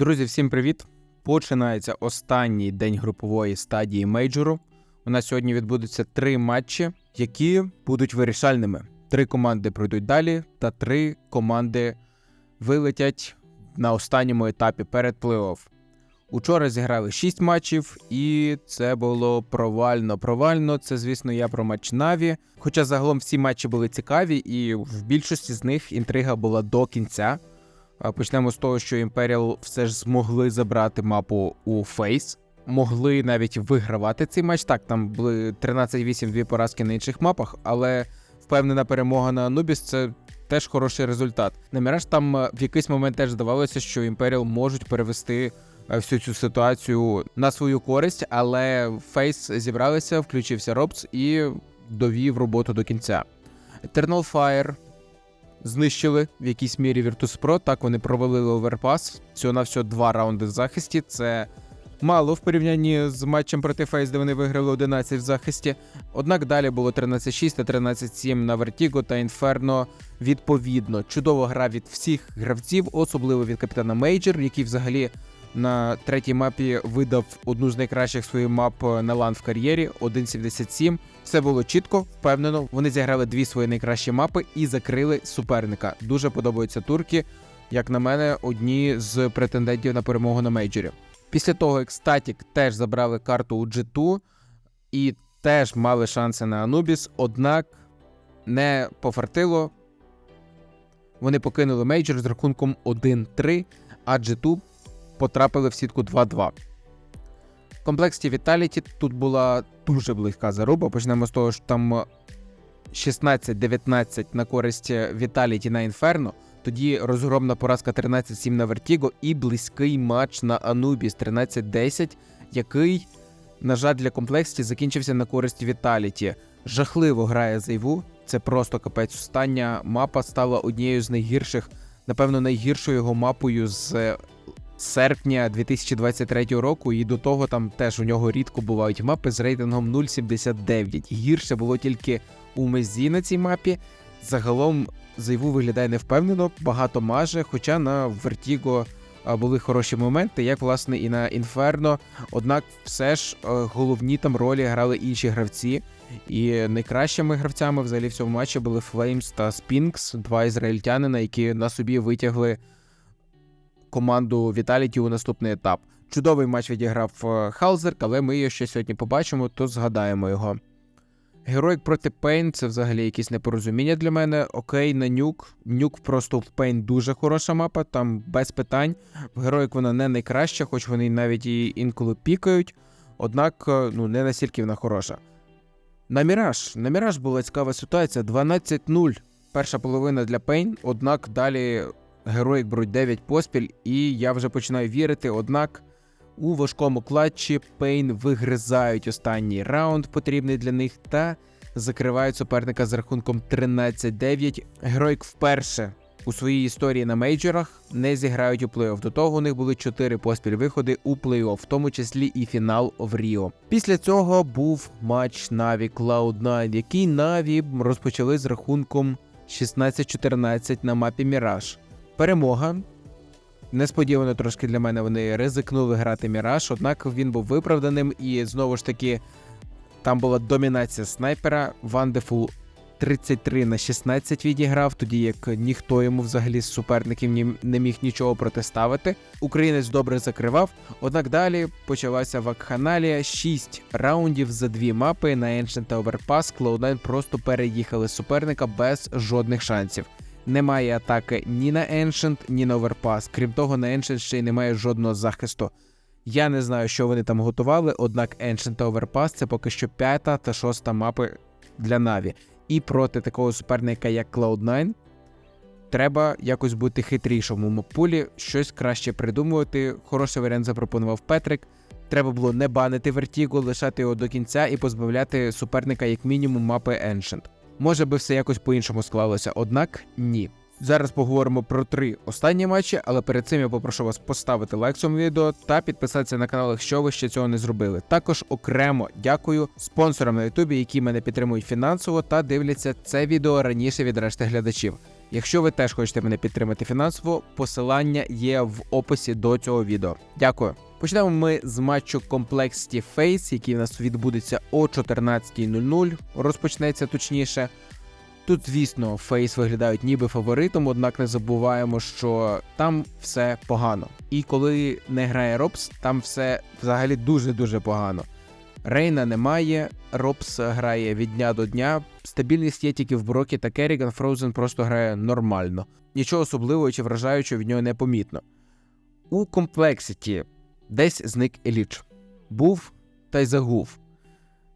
Друзі, всім привіт! Починається останній день групової стадії мейджору. У нас сьогодні відбудуться три матчі, які будуть вирішальними. Три команди пройдуть далі, та три команди вилетять на останньому етапі перед плей-офф. Учора зіграли 6 матчів, і це було провально. Провально. Це, звісно, я про матч Наві. Хоча загалом всі матчі були цікаві, і в більшості з них інтрига була до кінця. Почнемо з того, що Imperial все ж змогли забрати мапу у Фейс. Могли навіть вигравати цей матч. Так, там були 13-8 дві поразки на інших мапах, але впевнена перемога на Anubis – це теж хороший результат. На Міраж там е, в якийсь момент теж здавалося, що Imperial можуть перевести е, всю цю ситуацію на свою користь, але Фейс зібралися, включився Робс і довів роботу до кінця. Eternal Fire знищили в якійсь мірі Virtus.pro, Так вони провалили оверпас. Всього на всього два раунди в захисті. Це мало в порівнянні з матчем проти Фейс, де вони виграли 11 в захисті. Однак далі було 13-6 та 13-7 на Vertigo та Inferno. Відповідно, чудова гра від всіх гравців, особливо від капітана Мейджор, який взагалі на третій мапі видав одну з найкращих своїх мап на лан в кар'єрі 1.77. Все було чітко, впевнено. Вони зіграли дві свої найкращі мапи і закрили суперника. Дуже подобаються турки. Як на мене, одні з претендентів на перемогу на мейджорі. Після того, як Статік теж забрали карту у G2 і теж мали шанси на Анубіс, однак не пофартило. Вони покинули мейджор з рахунком 1-3, а G2 потрапили в сітку 2-2. В комплексі Vitality тут була дуже близька заруба. Почнемо з того, що там 16-19 на користь Vitality на Inferno. Тоді розгромна поразка 13-7 на Vertigo і близький матч на Anubis 13-10, який, на жаль, для комплексі закінчився на користь Vitality. Жахливо грає Зайву. Це просто капець. Остання мапа стала однією з найгірших, напевно, найгіршою його мапою з серпня 2023 року, і до того там теж у нього рідко бувають мапи з рейтингом 0,79. Гірше було тільки у Мезі на цій мапі. Загалом Зайву виглядає невпевнено, багато маже, хоча на Vertigo були хороші моменти, як власне і на Інферно. Однак, все ж е, головні там ролі грали інші гравці. І найкращими гравцями взагалі в цьому матчі були Flames та Spinks, два ізраїльтянина, які на собі витягли команду Віталіті у наступний етап. Чудовий матч відіграв е, Халзерк, але ми його ще сьогодні побачимо, то згадаємо його. Героїк проти Пейн це взагалі якісь непорозуміння для мене. Окей, на нюк. Нюк просто в Пейн дуже хороша мапа, там без питань. В Героїк вона не найкраща, хоч вони навіть її інколи пікають. Однак, е, ну, не настільки вона хороша. На Міраж. На Міраж була цікава ситуація. 12-0. Перша половина для Пейн, однак далі Героїк беруть 9 поспіль, і я вже починаю вірити. Однак у важкому клатчі Пейн вигризають останній раунд, потрібний для них, та закривають суперника з рахунком 13-9. Героїк вперше у своїй історії на мейджорах не зіграють у плей-офф. До того у них були 4 поспіль виходи у плей-офф, в тому числі і фінал в Ріо. Після цього був матч Na'Vi Cloud9, який Na'Vi розпочали з рахунком 16-14 на мапі Міраж. Перемога. Несподівано трошки для мене вони ризикнули грати Міраж, однак він був виправданим, і знову ж таки там була домінація снайпера. Вандефул 33 на 16 відіграв, тоді як ніхто йому взагалі з суперників не міг нічого протиставити. Українець добре закривав. Однак далі почалася вакханалія. 6 раундів за дві мапи на Ancient та Overpass. Cloud9 просто переїхали суперника без жодних шансів. Немає атаки ні на Ancient, ні на Overpass. Крім того, на Ancient ще й немає жодного захисту. Я не знаю, що вони там готували, однак Ancient та Overpass це поки що п'ята та шоста мапи для Наві. І проти такого суперника, як Cloud9, треба якось бути хитрішим у мапулі, щось краще придумувати. Хороший варіант запропонував Петрик. Треба було не банити Vertigo, лишати його до кінця і позбавляти суперника як мінімум мапи Ancient. Може би все якось по-іншому склалося, однак ні. Зараз поговоримо про три останні матчі, але перед цим я попрошу вас поставити лайк цьому відео та підписатися на канал, якщо ви ще цього не зробили. Також окремо дякую спонсорам на Ютубі, які мене підтримують фінансово та дивляться це відео раніше від решти глядачів. Якщо ви теж хочете мене підтримати фінансово, посилання є в описі до цього відео. Дякую. Почнемо ми з матчу Complexity Face, який у нас відбудеться о 14.00. Розпочнеться точніше. Тут, звісно, Фейс виглядають ніби фаворитом, однак не забуваємо, що там все погано. І коли не грає Робс, там все взагалі дуже-дуже погано. Рейна немає, Робс грає від дня до дня. Стабільність є тільки в Брокі та Керріган, Фроузен просто грає нормально. Нічого особливого чи вражаючого від нього не помітно. У Complexity десь зник Еліч. Був та й загув.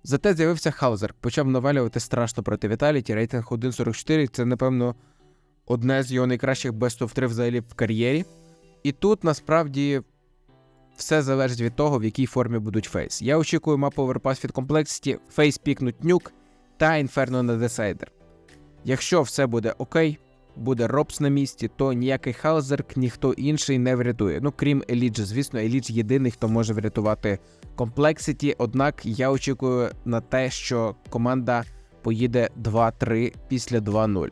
Зате з'явився Хаузер, почав навалювати страшно проти Віталіті, рейтинг 1.44 це, напевно, одне з його найкращих best of 3 взагалі в кар'єрі. І тут насправді все залежить від того, в якій формі будуть фейс. Я очікую мапу оверпас від Complexity, фейс пікнуть нюк та інферно на десайдер. Якщо все буде окей, буде Робс на місці, то ніякий Хаузерк, ніхто інший не врятує. Ну крім Еліджа, звісно, Елідж єдиний, хто може врятувати Complexity, однак я очікую на те, що команда поїде 2-3 після 2-0.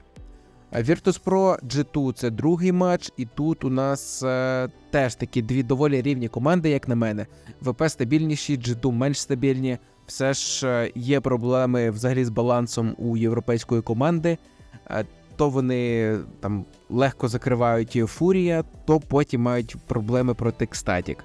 Virtus.pro G2 це другий матч, і тут у нас е, теж такі дві доволі рівні команди, як на мене. ВП стабільніші, G2 менш стабільні. Все ж е, є проблеми взагалі з балансом у європейської команди. Е, то вони там легко закривають Фурія, то потім мають проблеми проти Кстатік.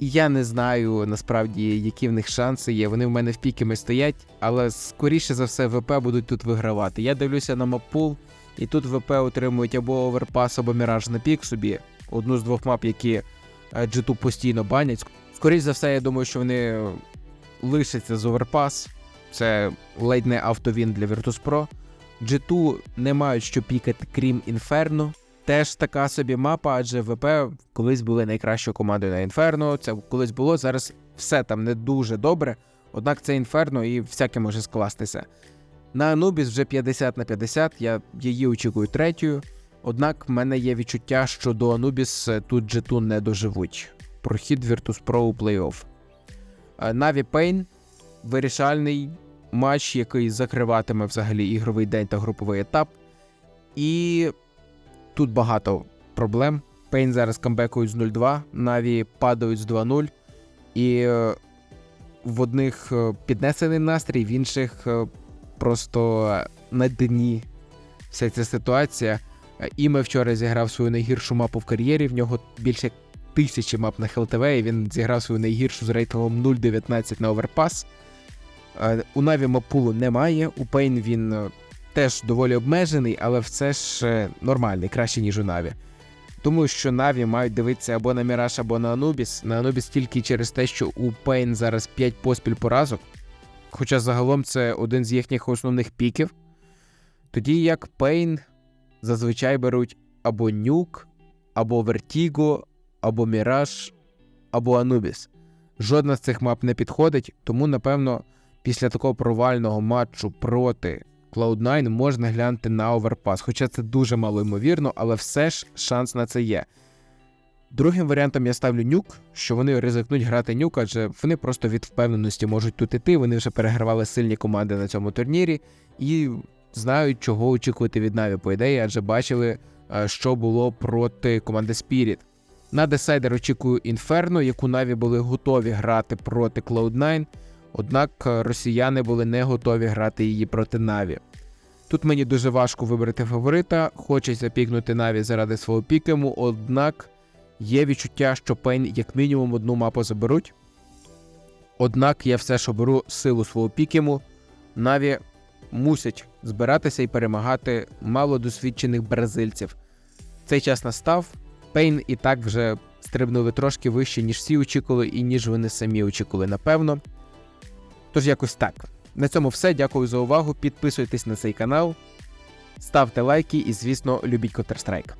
І я не знаю насправді, які в них шанси є. Вони в мене в піками стоять, але скоріше за все ВП будуть тут вигравати. Я дивлюся на маппул, і тут ВП отримують або оверпас, або міраж на пік собі. Одну з двох мап, які е, G2 постійно банять. Скоріше за все, я думаю, що вони лишаться з оверпас. Це ледь не автовін для Virtus.pro. G2 не мають що пікати, крім Інферно. Теж така собі мапа, адже ВП колись були найкращою командою на Інферно. Це колись було. Зараз все там не дуже добре. Однак це Інферно і всяке може скластися. На Анубіс вже 50 на 50, я її очікую третьою. Однак в мене є відчуття, що до Анубіс тут G2 не доживуть. Прохід Virtus.pro у плей-офф. Наві Пейн вирішальний матч, який закриватиме взагалі ігровий день та груповий етап. І тут багато проблем. Пейн зараз камбекують з 0-2, Наві падають з 2-0. І е, в одних е, піднесений настрій, в інших е, просто на дні вся ця ситуація. Іме вчора зіграв свою найгіршу мапу в кар'єрі. В нього більше тисячі мап на ХЛТВ, і він зіграв свою найгіршу з рейтингом 0.19 на оверпас. У Наві мапулу немає. У Пейн він е, теж доволі обмежений, але все ж е, нормальний, краще, ніж у Наві. Тому що Наві мають дивитися або на Міраж, або на Анубіс. На Анубіс тільки через те, що у Пейн зараз 5 поспіль поразок. Хоча загалом це один з їхніх основних піків. Тоді як Пейн зазвичай беруть або Нюк, або Вертіго, або Міраж, або Анубіс. Жодна з цих мап не підходить, тому, напевно, після такого провального матчу проти Cloud9 можна глянути на оверпас. Хоча це дуже мало ймовірно, але все ж шанс на це є. Другим варіантом я ставлю нюк, що вони ризикнуть грати нюк, адже вони просто від впевненості можуть тут іти. Вони вже перегравали сильні команди на цьому турнірі і знають, чого очікувати від Наві, по ідеї, адже бачили, е, що було проти команди Spirit. На десайдер очікую Інферно, яку Наві були готові грати проти Cloud9, однак росіяни були не готові грати її проти Наві. Тут мені дуже важко вибрати фаворита, хочеться пікнути Наві заради свого пікему, однак є відчуття, що Пейн як мінімум одну мапу заберуть. Однак я все ж оберу силу свого пікему. Наві мусять збиратися і перемагати малодосвідчених бразильців. Цей час настав. Пейн і так вже стрибнули трошки вище, ніж всі очікували, і ніж вони самі очікували, напевно. Тож якось так. На цьому все. Дякую за увагу. Підписуйтесь на цей канал, ставте лайки і, звісно, любіть Counter-Strike.